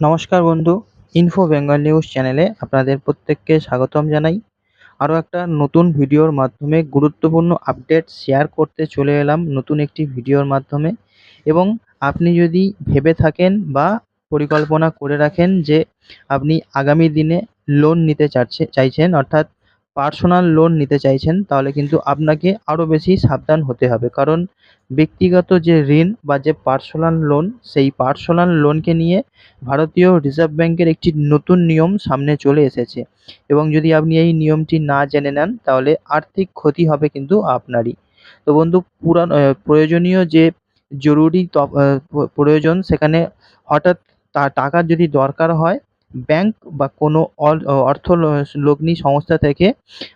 নমস্কার বন্ধু info Bengal news চ্যানেলে আপনাদের প্রত্যেককে স্বাগতম জানাই। আরও একটা নতুন ভিডিওর মাধ্যমে গুরুত্বপূর্ণ আপডেট শেয়ার করতে চলে এলাম নতুন একটি ভিডিওর মাধ্যমে। এবং আপনি যদি ভেবে থাকেন বা পরিকল্পনা করে রাখেন যে আপনি আগামী দিনে লোন নিতে চাচ্ছে চাইছেন, অর্থাৎ পার্সোনাল লোন নিতে চাইছেন, তাহলে কিন্তু আপনাকে আরও বেশি সাবধান হতে হবে। কারণ ব্যক্তিগত যে ঋণ বা যে পার্সোনাল লোন সেই পার্সোনাল লোনকে নিয়ে ভারতীয় রিজার্ভ ব্যাঙ্কের একটি নতুন নিয়ম সামনে চলে এসেছে। এবং যদি আপনি এই নিয়মটি না জেনে নেন, তাহলে আর্থিক ক্ষতি হবে কিন্তু আপনারই। তো বন্ধু, পুরান প্রয়োজনীয় যে জরুরি প্রয়োজন, সেখানে হঠাৎ টাকার যদি দরকার হয় ব্যাঙ্ক বা কোনো অর্থ লগ্নি সংস্থা থেকে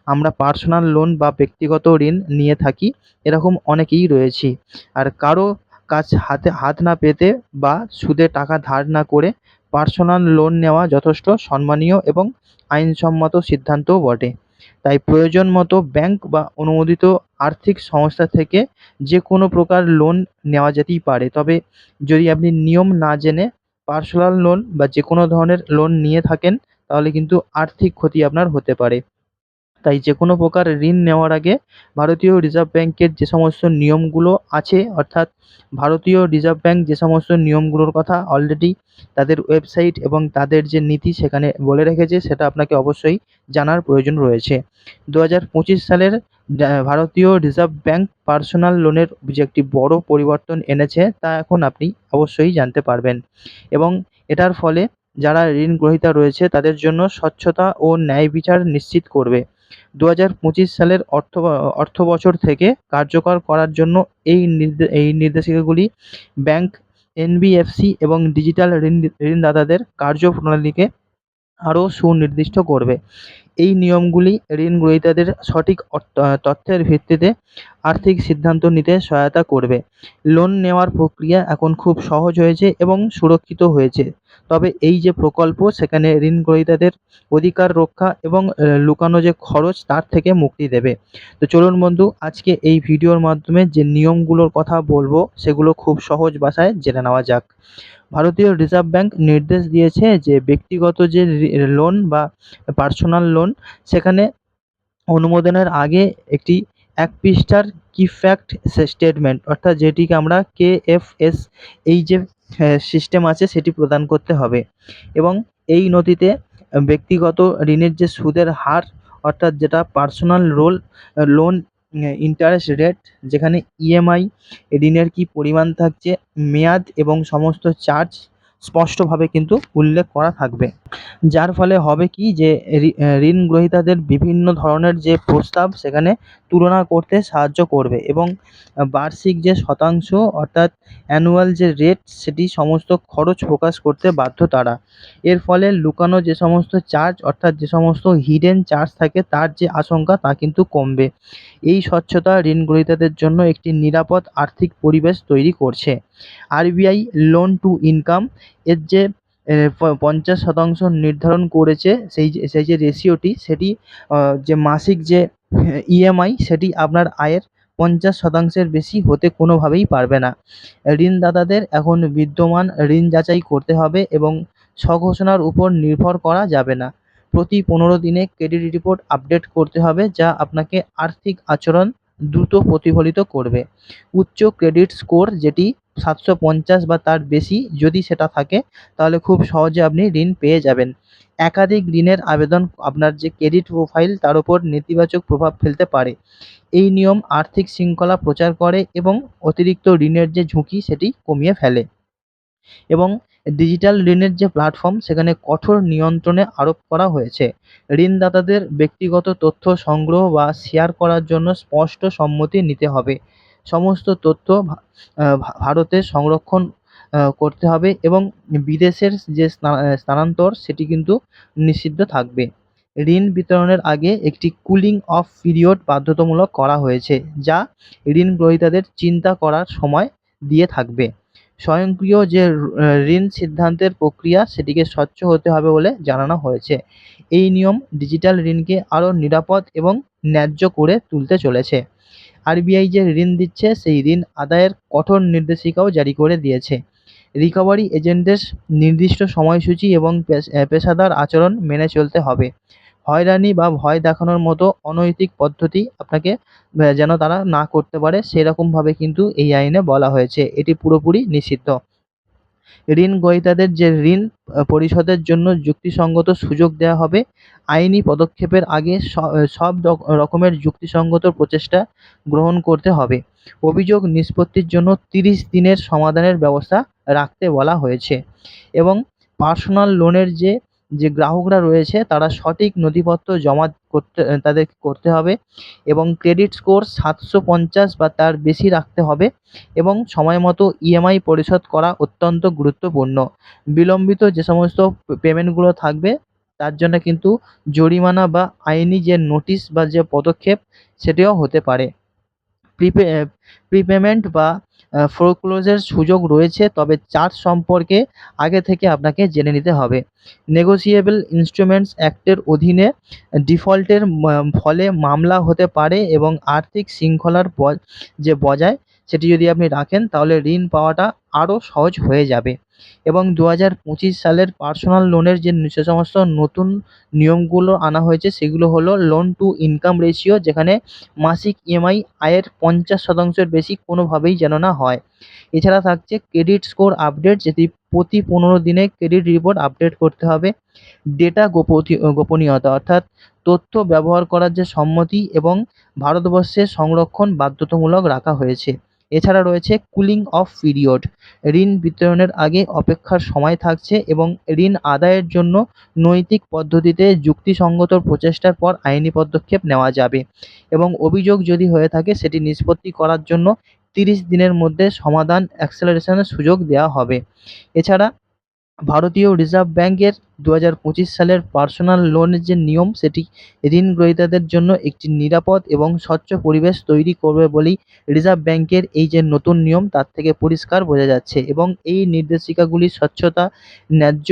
আমরা পার্সোনাল লোন বা ব্যক্তিগত ঋণ নিয়ে থাকি, এরকম অনেকেই রয়েছি। আর কারও কাছে হাতে হাত না পেতে বা সুদে টাকা ধার না করে পার্সোনাল লোন নেওয়া যথেষ্ট সম্মানীয় এবং আইনসম্মত সিদ্ধান্তও বটে। তাই প্রয়োজন মতো ব্যাঙ্ক বা অনুমোদিত আর্থিক সংস্থা থেকে যে কোনো প্রকার লোন নেওয়া যেতেই পারে। তবে যদি আপনি নিয়ম না জেনে পার্সোনাল লোন বা যে কোনো ধরনের লোন নিয়ে থাকেন, তাহলে কিন্তু আর্থিক ক্ষতি আপনার হতে পারে। তাই যে কোনো প্রকার ঋণ নেওয়ার আগে ভারতীয় রিজার্ভ ব্যাঙ্কের যে সমস্ত নিয়মগুলো আছে, অর্থাৎ ভারতীয় রিজার্ভ ব্যাঙ্ক যে সমস্ত নিয়মগুলোর কথা অলরেডি তাদের ওয়েবসাইট এবং তাদের যে নীতি সেখানে বলে রেখেছে, সেটা আপনাকে অবশ্যই জানার প্রয়োজন রয়েছে। দু হাজার পঁচিশ সালের ভারতীয় রিজার্ভ ব্যাঙ্ক পার্সোনাল লোনের যে একটি বড় পরিবর্তন এনেছে, তা এখন আপনি অবশ্যই জানতে পারবেন। এবং এটার ফলে যারা ঋণ গ্রহীতা রয়েছে, তাদের জন্য স্বচ্ছতা ও ন্যায় বিচার নিশ্চিত করবে। দু হাজার পঁচিশ সালের অর্থ অর্থ বছর থেকে কার্যকর করার জন্য এই এই নির্দেশিকাগুলি ব্যাঙ্ক এনবিএফসি এবং ডিজিটাল ঋণ, ঋণদাতাদের কার্যপ্রণালীকে আরও সুনির্দিষ্ট করবে। এই নিয়মগুলি ঋণ গ্রহীতাদের সঠিক তথ্যের ভিত্তিতে আর্থিক সিদ্ধান্ত নিতে সহায়তা করবে। লোন নেওয়ার প্রক্রিয়া এখন খুব সহজ হয়েছে এবং সুরক্ষিত হয়েছে। তবে এই যে প্রকল্প, সেখানে ঋণ গ্রহীতাদের অধিকার রক্ষা এবং লুকানো যে খরচ, তার থেকে মুক্তি দেবে। তো চলুন বন্ধু, আজকে এই ভিডিওর মাধ্যমে যে নিয়মগুলোর কথা বলব, সেগুলো খুব সহজ ভাষায় জেনে নেওয়া যাক। ভারতীয় রিজার্ভ ব্যাঙ্ক নির্দেশ দিয়েছে যে, ব্যক্তিগত যে লোন বা পার্সোনাল লোন, সেখানে অনুমোদনের আগে একটি এক পৃষ্ঠার কি ফ্যাক্ট স্টেটমেন্ট, অর্থাৎ যেটিকে আমরা কেএফএস এই যে সিস্টেম আছে, সেটি প্রদান করতে হবে। এবং এই নথিতে ব্যক্তিগত ঋণের যে সুদের হার, অর্থাৎ যেটা personal roll loan interest rate যেখানে ইএমআই ঋণের কী পরিমাণ থাকছে, মেয়াদ এবং সমস্ত চার্জ স্পষ্টভাবে কিন্তু উল্লেখ করা থাকবে। যার ফলে হবে কি যে ঋণ গ্রহীতাদের বিভিন্ন ধরনের যে প্রস্তাব সেখানে তুলনা করতে সাহায্য করবে এবং বার্ষিক যে শতাংশ অর্থাৎ অ্যানুয়াল যে রেট সেটি সমস্ত খরচ প্রকাশ করতে বাধ্য তারা। এর ফলে লুকানো যে সমস্ত চার্জ অর্থাৎ যে সমস্ত হিডেন চার্জ থাকে তার যে আশঙ্কা তা কিন্তু কমবে। এই স্বচ্ছতা ঋণ গ্রহীতাদের জন্য একটি নিরাপদ আর্থিক পরিবেশ তৈরি করছে। আরবিআই লোন টু ইনকাম এর যে পঞ্চাশ শতাংশ নির্ধারণ করেছে, সেই যে সেই যে রেশিওটি সেটি যে মাসিক যে ইএমআই সেটি আপনার আয়ের পঞ্চাশ শতাংশের বেশি হতে কোনোভাবেই পারবে না। ঋণদাতাদের এখন বিদ্যমান ঋণ যাচাই করতে হবে এবং স্বঘোষণার উপর নির্ভর করা যাবে না। প্রতি পনেরো দিনে ক্রেডিট রিপোর্ট আপডেট করতে হবে, যা আপনাকে আর্থিক আচরণ দ্রুত প্রতিফলিত করবে। উচ্চ ক্রেডিট স্কোর যেটি সাতশো পঞ্চাশ বা তার বেশি যদি সেটা থাকে, তাহলে খুব সহজে আপনি ঋণ পেয়ে যাবেন। একাধিক ঋণের আবেদন আপনার যে ক্রেডিট প্রোফাইল তার উপর নেতিবাচক প্রভাব ফেলতে পারে। এই নিয়ম আর্থিক শৃঙ্খলা প্রচার করে এবং অতিরিক্ত ঋণের যে ঝুঁকি, সেটি কমিয়ে ফেলে। এবং ডিজিটাল ঋণের যে প্ল্যাটফর্ম সেখানে কঠোর নিয়ন্ত্রণে আরোপ করা হয়েছে। ঋণদাতাদের ব্যক্তিগত তথ্য সংগ্রহ বা শেয়ার করার জন্য স্পষ্ট সম্মতি নিতে হবে। সমস্ত তথ্য ভারতে সংরক্ষণ করতে হবে এবং বিদেশের যে স্থানান্তর সেটি কিন্তু নিষিদ্ধ থাকবে। ঋণ বিতরণের আগে একটি কুলিং অফ পিরিয়ড বাধ্যতামূলক করা হয়েছে, যা ঋণ গ্রহীতাদের চিন্তা করার সময় দিয়ে থাকবে। স্বয়ংক্রিয় যে ঋণ সিদ্ধান্তের প্রক্রিয়া সেটিকে স্বচ্ছ হতে হবে বলে জানানো হয়েছে। এই নিয়ম ডিজিটাল ঋণকে আরও নিরাপদ এবং ন্যায্য করে তুলতে চলেছে। আরবিআই যে ঋণ দিচ্ছে, সেই ঋণ আদায়ের কঠোর নির্দেশিকাও জারি করে দিয়েছে। রিকভারি এজেন্টদের নির্দিষ্ট সময়সূচি এবং পেশ- পেশাদার আচরণ মেনে চলতে হবে। হয়রানি বা ভয় দেখানোর মতো অনৈতিক পদ্ধতি আপনাকে যেন তারা না করতে পারে, সেরকমভাবে কিন্তু এই আইনে বলা হয়েছে। এটি পুরোপুরি নিষিদ্ধ। ঋণ গ্রহীতাদের যে ঋণ পরিশোধের জন্য যুক্তিসঙ্গত সুযোগ দেওয়া হবে। আইনি পদক্ষেপের আগে সব রকমের যুক্তিসঙ্গত প্রচেষ্টা গ্রহণ করতে হবে। অভিযোগ নিষ্পত্তির জন্য তিরিশ দিনের সমাধানের ব্যবস্থা রাখতে বলা হয়েছে। এবং পার্সোনাল লোনের যে যে গ্রাহকরা রয়েছে, তারা সঠিক নথিপত্র জমা করতে, তাদের করতে হবে এবং ক্রেডিট স্কোর সাতশো পঞ্চাশ বা তার বেশি রাখতে হবে এবং সময় মতো ইএমআই পরিশোধ করা অত্যন্ত গুরুত্বপূর্ণ। বিলম্বিত যে সমস্ত পেমেন্টগুলো থাকবে, তার জন্য কিন্তু জরিমানা বা আইনি যে নোটিশ বা যে পদক্ষেপ, সেটিও হতে পারে। প্রিপে প্রিপেমেন্ট বা ফোরক্লোজের সুযোগ রয়েছে, তবে চার্জ সম্পর্কে আগে থেকে আপনাকে জেনে নিতে হবে। নেগোসিয়েবল ইনস্ট্রুমেন্টস অ্যাক্টের অধীনে ডিফল্টের ফলে মামলা হতে পারে এবং আর্থিক শৃঙ্খলার যে বজায় সেটি যদি আপনি রাখেন, তাহলে ঋণ পাওয়াটা আরও সহজ হয়ে যাবে। এবং দু হাজার পঁচিশ সালের পার্সোনাল লোনের যে যে সমস্ত নতুন নিয়মগুলো আনা হয়েছে, সেগুলো হলো লোন টু ইনকাম রেশিও যেখানে মাসিক ইএমআই আয়ের পঞ্চাশ শতাংশের বেশি কোনোভাবেই যেন না হয়। এছাড়া থাকছে ক্রেডিট স্কোর আপডেট যেটি প্রতি পনেরো দিনে ক্রেডিট রিপোর্ট আপডেট করতে হবে। ডেটা গোপনীয়তা, অর্থাৎ তথ্য ব্যবহার করার যে সম্মতি এবং ভারতবর্ষে সংরক্ষণ বাধ্যতামূলক রাখা হয়েছে। এছাড়া রয়েছে কুলিং অফ পিরিয়ড ঋণ বিতরণের আগে অপেক্ষার সময় থাকছে এবং ঋণ আদায়ের জন্য নৈতিক পদ্ধতিতে যুক্তিসঙ্গত প্রচেষ্টার পর আইনি পদক্ষেপ নেওয়া যাবে এবং অভিযোগ যদি হয়ে থাকে, সেটি নিষ্পত্তি করার জন্য তিরিশ দিনের মধ্যে সমাধান অ্যাক্সেলারেশনের সুযোগ দেওয়া হবে। এছাড়া ভারতীয় রিজার্ভ ব্যাঙ্কের দু হাজার পঁচিশ সালের পার্সোনাল লোনের যে নিয়ম, সেটি ঋণ গ্রহীতাদের জন্য একটি নিরাপদ এবং স্বচ্ছ পরিবেশ তৈরি করবে বলেই রিজার্ভ ব্যাঙ্কের এই যে নতুন নিয়ম, তার থেকে পরিষ্কার বোঝা যাচ্ছে এবং এই নির্দেশিকাগুলি স্বচ্ছতা, ন্যায্য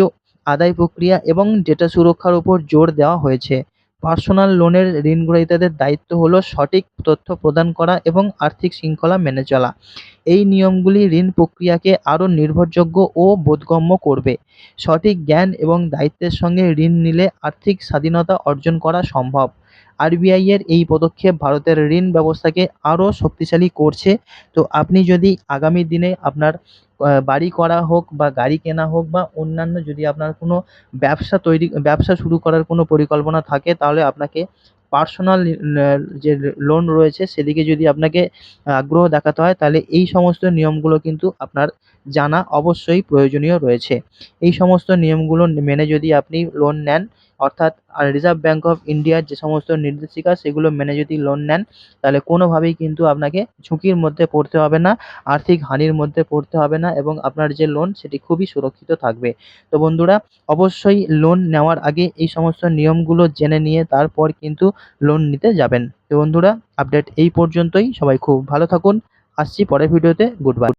আদায় প্রক্রিয়া এবং ডেটা সুরক্ষার উপর জোর দেওয়া হয়েছে। পার্সোনাল লোনের ঋণ গ্রহীতাদের দায়িত্ব হলো সঠিক তথ্য প্রদান করা এবং আর্থিক শৃঙ্খলা মেনে চলা। এই নিয়মগুলি ঋণ প্রক্রিয়াকে আরও নির্ভরযোগ্য ও বোধগম্য করবে। সঠিক জ্ঞান এবং দায়িত্বের সঙ্গে ঋণ নিলে আর্থিক স্বাধীনতা অর্জন করা সম্ভব। আরবিআই এর এই পদক্ষেপ ভারতের ঋণ ব্যবস্থাকে আরও শক্তিশালী করছে। তো আপনি যদি আগামী দিনে আপনার বাড়ি করা হোক বা গাড়ি কেনা হোক বা অন্যান্য যদি আপনার কোনো ব্যবসা তৈরি, ব্যবসা শুরু করার কোনো পরিকল্পনা থাকে, তাহলে আপনাকে পার্সোনাল যে লোন রয়েছে সেদিকে যদি আপনাকে আগ্রহ দেখাতে হয়, তাহলে এই সমস্ত নিয়মগুলো কিন্তু আপনার জানা অবশ্যই প্রয়োজনীয় রয়েছে। এই সমস্ত নিয়মগুলো মেনে যদি আপনি লোন নেন অর্থাৎ রিজার্ভ ব্যাঙ্ক অফ ইন্ডিয়ার যে সমস্ত নির্দেশিকা, সেগুলো মেনে যদি লোন নেন, তাহলে কোনোভাবেই কিন্তু আপনাকে ঝুঁকির মধ্যে পড়তে হবে না, আর্থিক হানির মধ্যে পড়তে হবে না এবং আপনার যে লোন সেটি খুবই সুরক্ষিত থাকবে। তো বন্ধুরা, অবশ্যই লোন নেওয়ার আগে এই সমস্ত নিয়মগুলো জেনে নিয়ে তারপর কিন্তু লোন নিতে যাবেন। তো বন্ধুরা আপডেট এই পর্যন্তই। সবাই খুব ভালো থাকুন। আসছি পরের ভিডিওতে গুড বাই